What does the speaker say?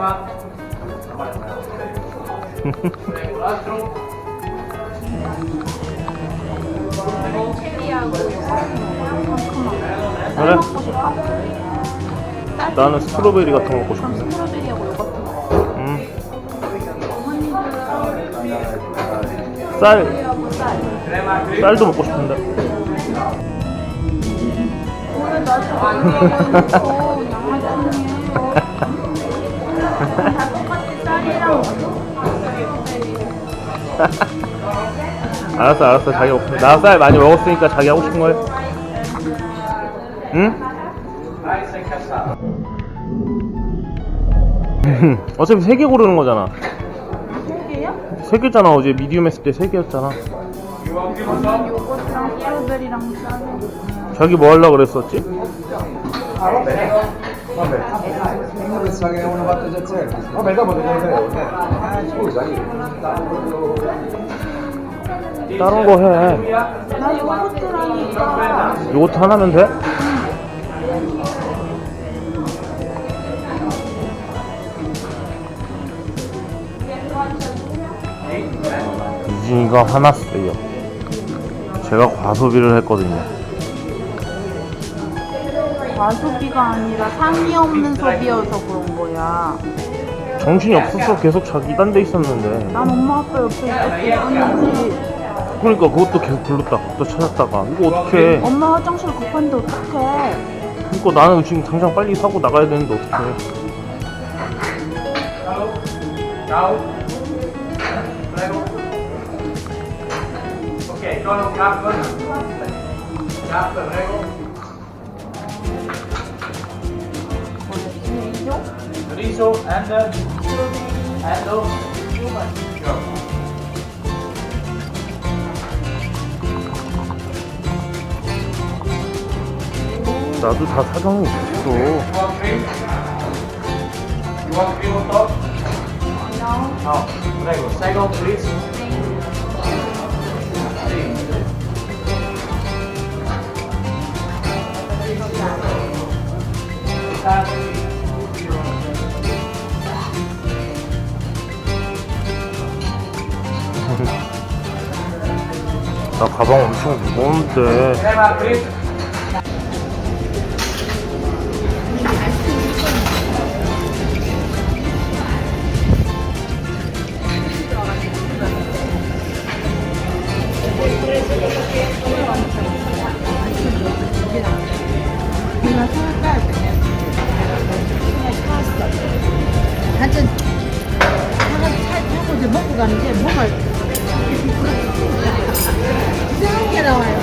그래? 나는 스트로베리 같은 거 먹고 싶은데. 음. 쌀. 쌀도 먹고 싶은데. 다 똑같이 쌀이랑 알았어, 알았어. 자기 먹고. 나쌀 많이 먹었으니까 자기 하고 싶은 거 해. 응? 어차피 세 개 고르는 거잖아. 세 개요? 세 개잖아. 어제 미디움 했을 때 세 개였잖아. 요거트랑 스트로베리랑 쌀. 자기 뭐 하려고 그랬었지? Vabbè, dopo te ne frego. Scusami. 다른 거 해. 나 요거트라니까. 요거트 하나면 돼? 유진이가 화났어요. 제가 과소비를 했거든요. 과소비가 아니라 상의 없는 소비여서 그런 거야. 정신이 없어서 계속 자기 딴 데 있었는데. 난 엄마 아빠 옆에 뿐이지. 그러니까 그것도 계속 불렀다가 또 찾았다가 이거 어떡해. 엄마 화장실 급한데 어떡해. 그러니까 나는 지금 당장 빨리 사고 나가야 되는데 어떡해. Riso and uh, and uh, Go. 나도 다 사정이 있어. You want cream? You want cream on top? No. Prego. Second, please. 나 가방 엄청 무거운데. 차 타고 이제 먹고 가는데 뭐가 이상한 게 나와요.